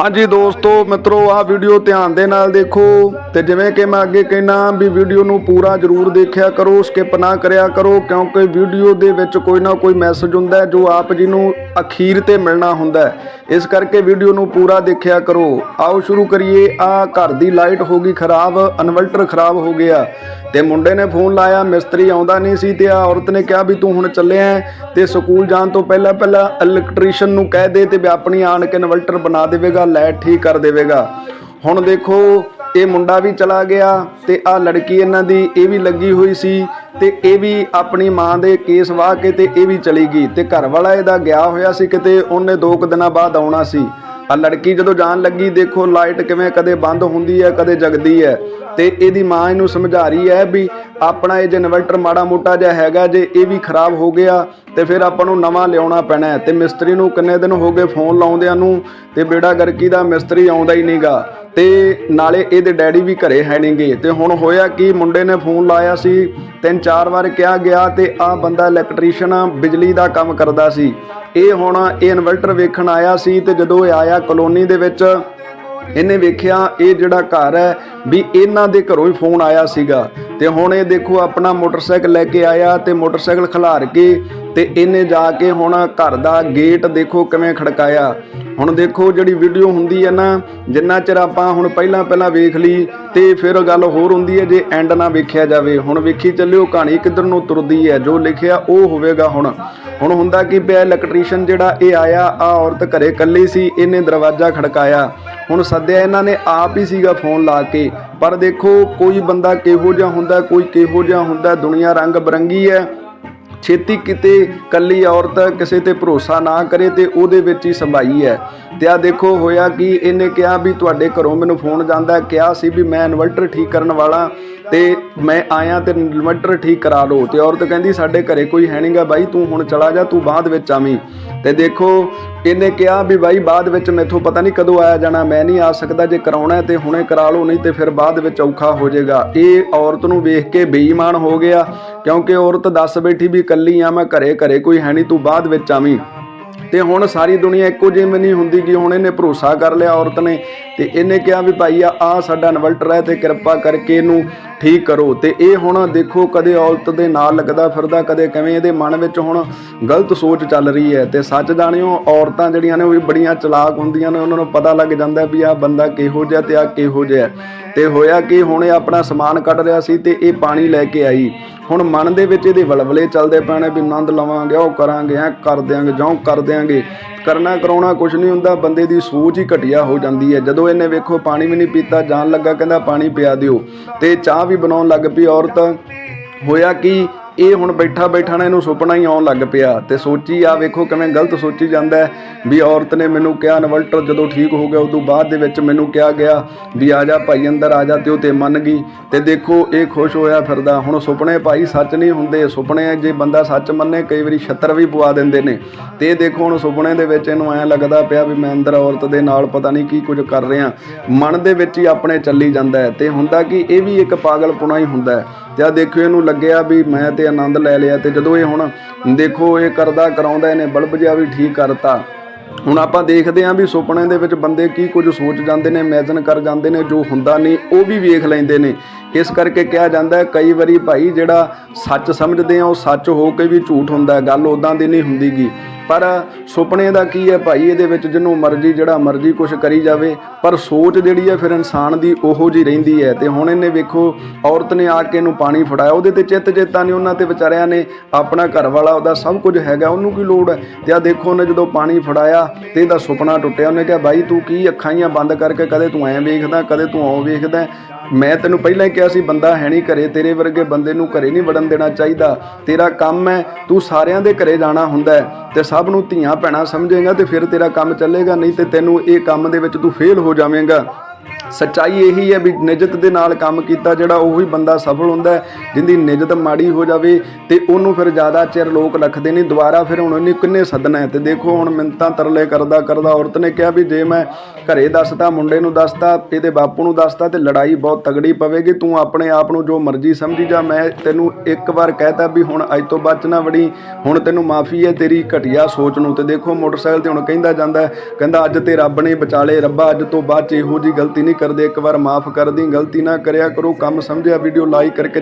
ਹਾਂਜੀ ਦੋਸਤੋ, ਮਿੱਤਰੋ, ਆਹ ਵੀਡੀਓ ਧਿਆਨ ਦੇ ਨਾਲ ਦੇਖੋ। ਤੇ ਜਿਵੇਂ ਕਿ ਮੈਂ ਅੱਗੇ ਕਹਿਣਾ ਵੀ ਵੀਡੀਓ ਨੂੰ ਪੂਰਾ ਜ਼ਰੂਰ ਦੇਖਿਆ ਕਰੋ ਸਕਿਪ ਨਾ ਕਰਿਆ ਕਰੋ, ਕਿਉਂਕਿ ਵੀਡੀਓ ਦੇ ਵਿੱਚ ਕੋਈ ਨਾ ਕੋਈ ਮੈਸੇਜ ਹੁੰਦਾ ਜੋ ਆਪ ਜੀ ਨੂੰ ਅਖੀਰ ਤੇ ਮਿਲਣਾ ਹੁੰਦਾ ਇਸ ਕਰਕੇ ਵੀਡੀਓ ਨੂੰ ਪੂਰਾ ਦੇਖਿਆ ਕਰੋ। ਆਓ ਸ਼ੁਰੂ ਕਰੀਏ। ਆ ਘਰ ਦੀ ਲਾਈਟ ਹੋ ਗਈ ਖਰਾਬ ਇਨਵਰਟਰ ਖਰਾਬ ਹੋ ਗਿਆ। ਤੇ ਮੁੰਡੇ ਨੇ ਫੋਨ ਲਾਇਆ, ਮਿਸਤਰੀ ਆਉਂਦਾ ਨਹੀਂ ਸੀ ਤੇ ਆ ਔਰਤ ਨੇ ਕਿਹਾ ਵੀ ਤੂੰ ਹੁਣ ਚੱਲਿਆ ਹੈ ਤੇ ਸਕੂਲ ਜਾਣ ਤੋਂ ਪਹਿਲਾਂ ਪਹਿਲਾਂ ਇਲੈਕਟ੍ਰੀਸ਼ੀਅਨ ਨੂੰ ਕਹਿ ਦੇ ਤੇ ਵੀ ਆਪਣੀ ਆਣ ਕੇ ਇਨਵਰਟਰ ਬਣਾ ਦੇਵੇਗਾ। ਲਾਈਟ ਠੀਕ ਕਰ ਦੇਵੇਗਾ। ਹੁਣ ਦੇਖੋ, ਇਹ ਮੁੰਡਾ ਵੀ ਚਲਾ ਗਿਆ ਤੇ ਆ ਲੜਕੀ ਇਹਨਾਂ ਦੀ ਇਹ ਵੀ ਲੱਗੀ ਹੋਈ ਸੀ ਤੇ ਇਹ ਵੀ ਆਪਣੀ ਮਾਂ ਦੇ ਕੇਸ ਵਾਹ ਕੇ ਤੇ ਇਹ ਵੀ ਚਲੀ ਗਈ ਤੇ ਘਰ ਵਾਲਾ ਇਹਦਾ ਗਿਆ ਹੋਇਆ ਸੀ ਕਿਤੇ, ਉਹਨੇ ਦੋ ਕੁ ਦਿਨਾਂ ਬਾਅਦ ਆਉਣਾ ਸੀ। ਆ ਲੜਕੀ ਜਦੋਂ ਜਾਣ ਲੱਗੀ, ਦੇਖੋ ਲਾਈਟ ਕਿਵੇਂ ਕਦੇ ਬੰਦ ਹੁੰਦੀ ਹੈ, ਕਦੇ ਜਗਦੀ ਹੈ ਤੇ ਇਹਦੀ ਮਾਂ ਇਹਨੂੰ ਸਮਝਾ ਰਹੀ ਹੈ ਵੀ ਆਪਣਾ ਇਹ ਜਨਰੇਟਰ ਮਾੜਾ ਮੋਟਾ ਜਿਹਾ ਹੈਗਾ, ਜੇ ਇਹ ਵੀ ਖਰਾਬ ਹੋ ਗਿਆ ਤੇ ਫਿਰ ਆਪਾਂ ਨੂੰ ਨਵਾਂ ਲਿਆਉਣਾ ਪੈਣਾ ਹੈ। ਤੇ ਮਿਸਤਰੀ ਨੂੰ ਕਿੰਨੇ ਦਿਨ ਹੋ ਗਏ ਫੋਨ ਲਾਉਂਦਿਆਂ ਨੂੰ ਤੇ ਬੇੜਾ ਗਰਕੀ ਦਾ ਮਿਸਤਰੀ ਆਉਂਦਾ ਹੀ ਨਹੀਂਗਾ। ਤੇ ਨਾਲੇ ਇਹਦੇ ਡੈਡੀ ਵੀ ਘਰੇ ਹੈ ਨਹੀਂਗੇ। ਤੇ ਹੁਣ ਹੋਇਆ ਕਿ, ਮੁੰਡੇ ਨੇ ਫੋਨ ਲਾਇਆ ਸੀ, ਤਿੰਨ ਚਾਰ ਵਾਰ ਕਿਹਾ ਗਿਆ ਤੇ ਆ ਬੰਦਾ ਇਲੈਕਟ੍ਰੀਸ਼ੀਅਨ ਬਿਜਲੀ ਦਾ ਕੰਮ ਕਰਦਾ ਸੀ। ਇਹ ਹੁਣ ਇਹ ਇਨਵਰਟਰ ਵੇਖਣ ਆਇਆ ਸੀ ਤੇ ਜਦੋਂ ਇਹ ਆਇਆ ਕਲੋਨੀ ਦੇ ਵਿੱਚ ਇਹਨੇ ਵੇਖਿਆ, ਇਹ ਜਿਹੜਾ ਘਰ ਹੈ ਵੀ ਇਹਨਾਂ ਦੇ ਘਰੋਂ ਹੀ ਫੋਨ ਆਇਆ ਸੀਗਾ। ਤੇ ਹੁਣ ਇਹ ਦੇਖੋ, ਆਪਣਾ ਮੋਟਰਸਾਈਕਲ ਲੈ ਕੇ ਆਇਆ ਤੇ ਮੋਟਰਸਾਈਕਲ ਖਿਲਾਰ ਕੇ ਤੇ ਇਹਨੇ ਜਾ ਕੇ ਹੁਣ ਘਰ ਦਾ ਗੇਟ ਦੇਖੋ ਕਿਵੇਂ ਖੜਕਾਇਆ। ਹੁਣ ਦੇਖੋ, ਜਿਹੜੀ ਵੀਡੀਓ ਹੁੰਦੀ ਹੈ ਨਾ, ਜਿੰਨਾ ਚਿਰ ਆਪਾਂ ਹੁਣ ਪਹਿਲਾਂ ਪਹਿਲਾਂ ਵੇਖ ਲਈ ਤੇ ਫਿਰ ਗੱਲ ਹੋਰ ਹੁੰਦੀ ਹੈ, ਜੇ ਐਂਡ ਨਾ ਵੇਖਿਆ ਜਾਵੇ। ਹੁਣ ਵੇਖੀ ਚੱਲਿਓ, ਕਹਾਣੀ ਕਿੱਧਰ ਨੂੰ ਤੁਰਦੀ ਹੈ, ਜੋ ਲਿਖਿਆ ਉਹ ਹੋਵੇਗਾ ਹੁਣ। ਹੁਣ ਹੁੰਦਾ ਕੀ ਪਿਆ ਇਲੈਕਟ੍ਰੀਸ਼ੀਅਨ ਜਿਹੜਾ ਇਹ ਆਇਆ ਆ ਔਰਤ ਘਰੇ ਇਕੱਲੀ ਸੀ, ਇਹਨੇ ਦਰਵਾਜ਼ਾ ਖੜਕਾਇਆ। ਹੁਣ ਸੱਦਿਆ ਇਹਨਾਂ ਨੇ ਆਪ ਹੀ ਸੀਗਾ ਫੋਨ ਲਾ ਕੇ। ਪਰ ਦੇਖੋ, ਕੋਈ ਬੰਦਾ ਕਿਹੋ ਜਿਹਾ ਹੁੰਦਾ, ਕੋਈ ਕਿਹੋ ਜਿਹਾ ਹੁੰਦਾ, ਦੁਨੀਆ ਰੰਗ ਬਰੰਗੀ ਹੈ। ਛੇਤੀ ਕਿਤੇ ਕੱਲੀ ਔਰਤ ਕਿਸੇ ਤੇ ਭਰੋਸਾ ਨਾ ਕਰੇ ਤੇ ਉਹਦੇ ਵਿੱਚ ਹੀ ਸੰਭਾਈ ਹੈ। ਤੇ ਆ ਦੇਖੋ, ਹੋਇਆ ਕਿ? ਇਹਨੇ ਕਿਹਾ ਵੀ ਤੁਹਾਡੇ ਘਰੋਂ ਮੈਨੂੰ ਫੋਨ ਜਾਂਦਾ ਕਿਹਾ ਸੀ ਵੀ ਮੈਂ ਇਨਵਰਟਰ ਠੀਕ ਕਰਨ ਵਾਲਾ, ਤੇ ਮੈਂ ਆਇਆ ਤੇ ਇਨਵਰਟਰ ਠੀਕ ਕਰਾ ਲਓ। ਤੇ ਔਰਤ ਕਹਿੰਦੀ, ਸਾਡੇ ਘਰੇ ਕੋਈ ਹੈ ਨਹੀਂਗਾ ਬਾਈ, ਤੂੰ ਹੁਣ ਚਲਾ ਜਾ, ਤੂੰ ਬਾਅਦ ਵਿੱਚ ਆਵੀਂ। ਤੇ ਦੇਖੋ ਇਹਨੇ ਕਿਹਾ ਵੀ ਬਾਈ, ਬਾਅਦ ਵਿੱਚ ਮੈਥੋਂ ਪਤਾ ਨਹੀਂ ਕਦੋਂ ਆਇਆ ਜਾਣਾ, ਮੈਂ ਨਹੀਂ ਆ ਸਕਦਾ, ਜੇ ਕਰਾਉਣਾ ਹੈ ਤੇ ਹੁਣੇ ਕਰਾ ਲਓ, ਨਹੀਂ ਤੇ ਫਿਰ ਬਾਅਦ ਵਿੱਚ ਔਖਾ ਹੋ ਜਾਏਗਾ। ਇਹ ਔਰਤ ਨੂੰ ਵੇਖ ਕੇ ਬੇਈਮਾਨ ਹੋ ਗਿਆ, ਕਿਉਂਕਿ ਔਰਤ ਦੱਸ ਬੈਠੀ ਵੀ ਇਕੱਲੀ ਆ, ਮੈਂ ਘਰੇ ਘਰੇ ਕੋਈ ਹੈ ਨਹੀਂ, ਤੂੰ ਬਾਅਦ ਵਿੱਚ ਆਵੀਂ। ਤੇ ਹੁਣ ਸਾਰੀ ਦੁਨੀਆ ਇੱਕੋ ਜਿਹੀ ਨਹੀਂ ਹੁੰਦੀ ਕਿ ਹੁਣ ਇਹਨੇ ਭਰੋਸਾ ਕਰ ਲਿਆ ਔਰਤ ਨੇ ਤੇ ਇਹਨੇ ਕਿਹਾ ਵੀ ਭਾਈ ਆ ਆ ਸਾਡਾ ਇਨਵਰਟਰ ਹੈ ਤੇ ਕਿਰਪਾ ਕਰਕੇ ਇਹਨੂੰ ਠੀਕ ਕਰੋ। ਤੇ ਇਹ ਹੁਣ ਦੇਖੋ ਕਦੇ ਔਰਤ ਦੇ ਨਾਲ ਲੱਗਦਾ ਫਿਰਦਾ, ਕਦੇ ਕਿਵੇਂ ਇਹਦੇ ਮਨ ਵਿੱਚ ਹੁਣ ਗਲਤ ਸੋਚ ਚੱਲ ਰਹੀ ਹੈ। ਤੇ ਸੱਚ ਜਾਣਿਓ, ਔਰਤਾਂ ਜਿਹੜੀਆਂ ਨੇ ਉਹ ਵੀ ਬੜੀਆਂ ਚਲਾਕ ਹੁੰਦੀਆਂ ਨੇ, ਉਹਨਾਂ ਨੂੰ ਪਤਾ ਲੱਗ ਜਾਂਦਾ ਵੀ ਆ ਬੰਦਾ ਕਿਹੋ ਜਿਹਾ ਤੇ ਆ ਕਿਹੋ ਜਿਹਾ ਤੇ ਹੋਇਆ ਕਿ, ਹੁਣ ਇਹ ਆਪਣਾ ਸਮਾਨ ਕੱਢ ਰਿਹਾ ਸੀ ਤੇ ਇਹ ਪਾਣੀ ਲੈ ਕੇ ਆਈ। ਹੁਣ ਮਨ ਦੇ ਵਿੱਚ ਇਹਦੇ ਵਲਵਲੇ ਚੱਲਦੇ ਪੈਣੇ ਵੀ ਆਨੰਦ ਲਵਾਂਗੇ, ਉਹ ਕਰਾਂਗੇ, ਐ ਕਰ ਦਿਆਂਗੇ ਜਾਂ ਕਰ ਦਿਆਂਗੇ। ਕਰਨਾ ਕਰਾਉਣਾ ਕੁਝ ਨਹੀਂ ਹੁੰਦਾ, ਬੰਦੇ ਦੀ ਸੋਚ ਹੀ ਘਟਿਆ ਹੋ ਜਾਂਦੀ ਹੈ। ਜਦੋਂ ਇਹਨੇ ਵੇਖੋ ਪਾਣੀ ਵੀ ਨਹੀਂ ਪੀਤਾ, ਜਾਣ ਲੱਗਾ, ਕਹਿੰਦਾ ਪਾਣੀ ਪਿਆ ਦਿਓ। ਤੇ ਚਾਹ ਵੀ ਬਣਾਉਣ ਲੱਗ ਪਈ ਔਰਤ। ਹੋਇਆ ਕਿ? ਇਹ ਹੁਣ ਬੈਠਾ ਬੈਠਾ ਨਾ ਇਹਨੂੰ ਸੁਪਨਾ ਹੀ ਆਉਣ ਲੱਗ ਪਿਆ ਤੇ ਸੋਚੀ ਆ ਵੇਖੋ ਕਿਵੇਂ ਗਲਤ ਸੋਚੀ ਜਾਂਦਾ ਵੀ ਔਰਤ ਨੇ ਮੈਨੂੰ ਕਿਹਾ ਇਨਵਰਟਰ ਜਦੋਂ ਠੀਕ ਹੋ ਗਿਆ ਉਦੋਂ ਬਾਅਦ ਦੇ ਵਿੱਚ ਮੈਨੂੰ ਕਿਹਾ ਗਿਆ ਵੀ ਆ ਜਾ ਭਾਈ ਅੰਦਰ, ਆ ਜਾ ਤੇ ਉਹ ਤੇ ਮੰਨ ਗਈ ਤੇ ਦੇਖੋ ਇਹ ਖੁਸ਼ ਹੋਇਆ ਫਿਰਦਾ। ਹੁਣ ਸੁਪਨੇ ਭਾਈ ਸੱਚ ਨਹੀਂ ਹੁੰਦੇ, ਸੁਪਨੇ ਜੇ ਬੰਦਾ ਸੱਚ ਮੰਨੇ ਕਈ ਵਾਰੀ ਛੱਤਰ ਵੀ ਪਵਾ ਦਿੰਦੇ ਨੇ। ਤੇ ਇਹ ਦੇਖੋ ਹੁਣ ਸੁਪਨੇ ਦੇ ਵਿੱਚ ਇਹਨੂੰ ਐਂ ਲੱਗਦਾ ਪਿਆ ਵੀ ਮੈਂ ਅੰਦਰ ਔਰਤ ਦੇ ਨਾਲ ਪਤਾ ਨਹੀਂ ਕੀ ਕੁਝ ਕਰ ਰਿਹਾ। ਮਨ ਦੇ ਵਿੱਚ ਹੀ ਆਪਣੇ ਚੱਲੀ ਜਾਂਦਾ ਹੈ ਤੇ ਹੁੰਦਾ ਕਿ, ਇਹ ਵੀ ਇੱਕ ਪਾਗਲਪੁਣਾ ਹੀ ਹੁੰਦਾ ਹੈ। ਤੇ ਦੇਖਿਓ ਇਹਨੂੰ ਲੱਗਿਆ ਵੀ ਮੈਂ ਤੇ ਆਨੰਦ ਲੈ ਲਿਆ ਤੇ ਜਦੋਂ ਇਹ ਹੁਣ ਦੇਖੋ ਇਹ ਕਰਦਾ ਕਰਾਉਂਦਾ, ਇਹਨੇ ਬਲਬ ਜਿਹਾ ਵੀ ਠੀਕ ਕਰਤਾ। ਹੁਣ ਆਪਾਂ ਦੇਖਦੇ ਆਂ ਵੀ ਸੁਪਨੇ ਦੇ ਵਿੱਚ ਬੰਦੇ ਕੀ ਕੁਝ ਸੋਚ ਜਾਂਦੇ ਨੇ ਇਮੇਜਿਨ ਕਰ ਜਾਂਦੇ ਨੇ, ਜੋ ਹੁੰਦਾ ਨਹੀਂ, ਉਹ ਵੀ ਵੇਖ ਲੈਂਦੇ ਨੇ। ਇਸ ਕਰਕੇ ਕਿਹਾ ਜਾਂਦਾ ਹੈ, ਕਈ ਵਾਰੀ ਭਾਈ ਜਿਹੜਾ ਸੱਚ ਸਮਝਦੇ ਆ, ਉਹ ਸੱਚ ਹੋ ਕੇ ਵੀ ਝੂਠ ਹੁੰਦਾ ਗੱਲ ਉਦਾਂ ਦੀ ਨਹੀਂ ਹੁੰਦੀਗੀ। ਪਰ ਸੁਪਨੇ ਦਾ ਕੀ ਹੈ ਭਾਈ? ਇਹਦੇ ਵਿੱਚ ਜਿਹਨੂੰ ਮਰਜ਼ੀ, ਜਿਹੜਾ ਮਰਜ਼ੀ ਕੁਝ ਕਰੀ ਜਾਵੇ, ਪਰ ਸੋਚ ਜਿਹੜੀ ਹੈ ਫਿਰ ਇਨਸਾਨ ਦੀ ਉਹੋ ਜੀ ਰਹਿੰਦੀ ਹੈ। ਤੇ ਹੁਣ ਇਹਨੇ ਵੇਖੋ, ਔਰਤ ਨੇ ਆ ਕੇ ਇਹਨੂੰ ਪਾਣੀ ਫੜਾਇਆ। ਉਹਦੇ ਤੇ ਚਿੱਤ ਚੇਤਾ ਨਹੀਂ, ਉਹਨਾਂ ਤੇ ਵਿਚਾਰਿਆਂ ਨੇ ਆਪਣਾ ਘਰ ਵਾਲਾ ਉਹਦਾ ਸਭ ਕੁਝ ਹੈਗਾ, ਉਹਨੂੰ ਕੀ ਲੋੜ ਹੈ? ਤੇ ਆ ਦੇਖੋ ਉਹਨੇ ਜਦੋਂ ਪਾਣੀ ਫੜਾਇਆ ਤੇ ਇਹਦਾ ਸੁਪਨਾ ਟੁੱਟਿਆ। ਉਹਨੇ ਕਿਹਾ ਬਾਈ ਤੂੰ ਕੀ ਅੱਖਾਂ ਹੀ ਬੰਦ ਕਰਕੇ ਕਦੇ ਤੂੰ ਐਂ ਵੇਖਦਾ, ਕਦੇ ਤੂੰ ਆਉਂ ਵੇਖਦਾ? ਮੈਂ ਤੈਨੂੰ ਪਹਿਲਾਂ ਹੀ ਕਿਹਾ ਸੀ, ਬੰਦਾ ਹੈ ਨਹੀਂ ਘਰੇ, ਤੇਰੇ ਵਰਗੇ ਬੰਦੇ ਨੂੰ ਘਰੇ ਨਹੀਂ ਵੜਨ ਦੇਣਾ ਚਾਹੀਦਾ। ਤੇਰਾ ਕੰਮ ਹੈ, ਤੂੰ ਸਾਰਿਆਂ ਦੇ ਘਰੇ ਜਾਣਾ ਹੁੰਦਾ ਹੈ ਤੇ ਸਭ ਨੂੰ ਧੀਆਂ ਭੈਣਾਂ ਸਮਝੇਗਾ ਤੇ ਫਿਰ ਤੇਰਾ ਕੰਮ ਚੱਲੇਗਾ, ਨਹੀਂ ਤੇ ਤੈਨੂੰ ਇਹ ਕੰਮ ਦੇ ਵਿੱਚ ਤੂੰ ਫੇਲ ਹੋ ਜਾਵੇਂਗਾ। ਸੱਚਾਈ ਇਹੀ ਹੈ ਵੀ ਨਿਜਤ ਦੇ ਨਾਲ ਕੰਮ ਕੀਤਾ ਜਿਹੜਾ ਉਹੀ ਬੰਦਾ ਸਫਲ ਹੁੰਦਾ ਹੈ, ਜਿੰਦੀ ਨਿਜਤ ਮਾੜੀ ਹੋ ਜਾਵੇ ਤੇ ਉਹਨੂੰ ਫਿਰ ਜ਼ਿਆਦਾ ਚਿਰ ਲੋਕ ਰੱਖਦੇ ਨਹੀਂ, ਦੁਬਾਰਾ ਫਿਰ ਹੁਣ ਉਹਨੇ ਕਿੰਨੇ ਸੱਦਣਾ ਹੈ ਤੇ ਦੇਖੋ ਹੁਣ ਮਿੰਤਾਂ ਤਰਲੇ ਕਰਦਾ ਕਰਦਾ, ਔਰਤ ਨੇ ਕਿਹਾ ਵੀ ਜੇ ਮੈਂ ਘਰੇ ਦੱਸਦਾ ਮੁੰਡੇ ਨੂੰ ਦੱਸਦਾ ਇਹਦੇ ਬਾਪੂ ਨੂੰ ਦੱਸਦਾ ਤੇ ਲੜਾਈ ਬਹੁਤ ਤਗੜੀ ਪਵੇਗੀ, ਤੂੰ ਆਪਣੇ ਆਪ ਨੂੰ ਜੋ ਮਰਜ਼ੀ ਸਮਝੀ ਜਾ, ਮੈਂ ਤੈਨੂੰ ਇੱਕ ਵਾਰ ਕਹਿਤਾ ਵੀ ਹੁਣ ਅੱਜ ਤੋਂ ਬਾਅਦ 'ਚ ਨਾ ਵੜੀ, ਹੁਣ ਤੈਨੂੰ ਮਾਫੀ ਹੈ ਤੇਰੀ ਘਟੀਆ ਸੋਚ ਨੂੰ ਤੇ ਦੇਖੋ ਮੋਟਰਸਾਈਕਲ ਤੇ ਹੁਣ ਕਹਿੰਦਾ ਜਾਂਦਾ ਕਹਿੰਦਾ ਅੱਜ ਤੇ ਰੱਬ ਨੇ ਬਚਾਲੇ ਰੱਬਾ ਅੱਜ ਤੋਂ ਬਾਅਦ 'ਚ ਇਹੋ ਜੀ ਗਲਤੀ ਨਹੀਂ ਕਰਦੇ, ਇੱਕ ਵਾਰ ਮਾਫ ਕਰ ਦੀ ਗਲਤੀ ਨਾ ਕਰਿਆ ਕਰੋ। ਕੰਮ ਸਮਝਿਆ, ਵੀਡੀਓ ਲਾਈਕ ਕਰਕੇ